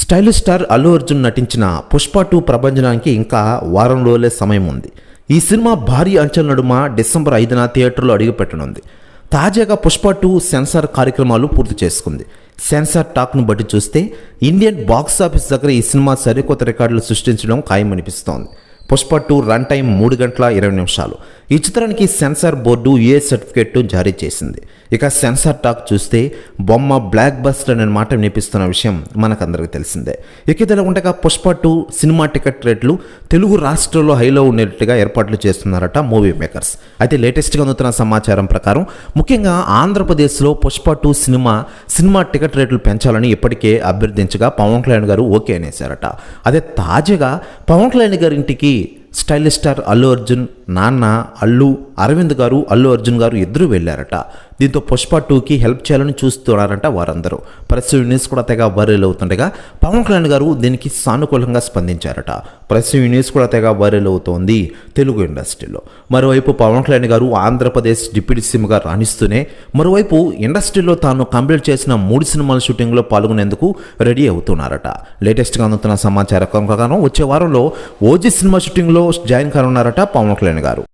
Stylish star Allu Arjun నటించిన Pushpa two ప్రభంజనానికి ఇంకా వారం రోజులే సమయం ఉంది. ఈ సినిమా భారీ అంచెల నడుమ డిసెంబర్ ఐదున థియేటర్లో అడుగుపెట్టనుంది. తాజాగా పుష్ప టూ సెన్సార్ కార్యక్రమాలు పూర్తి చేసుకుంది. సెన్సార్ టాక్ను బట్టి చూస్తే ఇండియన్ బాక్స్ ఆఫీస్ దగ్గర ఈ సినిమా సరికొత్త రికార్డులు సృష్టించడం ఖాయమనిపిస్తోంది. పుష్ప టూ రన్ టైం మూడు గంటల ఇరవై నిమిషాలు. ఈ చిత్రానికి సెన్సార్ బోర్డు యుఏ సర్టిఫికేట్ జారీ చేసింది. ఇక సెన్సార్ టాక్ చూస్తే బొమ్మ బ్లాక్ బస్టర్ అనే మాట వినిపిస్తున్న విషయం మనకందరికీ తెలిసిందే. ఇక ఇదిలా ఉండగా పుష్ప టూ సినిమా టికెట్ రేట్లు తెలుగు రాష్ట్రాల్లో హైలో ఉండేట్టుగా ఏర్పాట్లు చేస్తున్నారట మూవీ మేకర్స్. అయితే లేటెస్ట్గా అందుతున్న సమాచారం ప్రకారం ముఖ్యంగా ఆంధ్రప్రదేశ్లో Pushpa two cinema cinema ticket రేట్లు పెంచాలని ఇప్పటికే అభ్యర్థించగా పవన్ కళ్యాణ్ గారు ఓకే అనేశారట. అదే తాజాగా పవన్ కళ్యాణ్ గారి ఇంటికి స్టైలిష్ స్టార్ అల్లు అర్జున్ నాన్న అల్లు అరవింద్ గారు అల్లు అర్జున్ గారు ఇద్దరు వెళ్ళారట. దీంతో పుష్ప టూకి హెల్ప్ చేయాలని చూస్తున్నారంట వారందరూ. ప్రెస్ యూనిట్స్ కూడా తెగ వైరల్ అవుతుండగా పవన్ కళ్యాణ్ గారు దీనికి సానుకూలంగా స్పందించారట. ప్రెస్ యూనిట్స్ కూడా తెగ వైరల్ అవుతోంది తెలుగు ఇండస్ట్రీలో. మరోవైపు పవన్ కళ్యాణ్ గారు ఆంధ్రప్రదేశ్ డిప్యూటీ సీఎంగా రాణిస్తూనే మరోవైపు ఇండస్ట్రీలో తాను కంప్లీట్ చేసిన మూడు సినిమాల షూటింగ్లో పాల్గొనేందుకు రెడీ అవుతున్నారట. లేటెస్ట్గా అందుతున్న సమాచారం ప్రకారం వచ్చే వారంలో ఓజీ సినిమా షూటింగ్లో జాయిన్ కానున్నారట పవన్ కళ్యాణ్ గారు.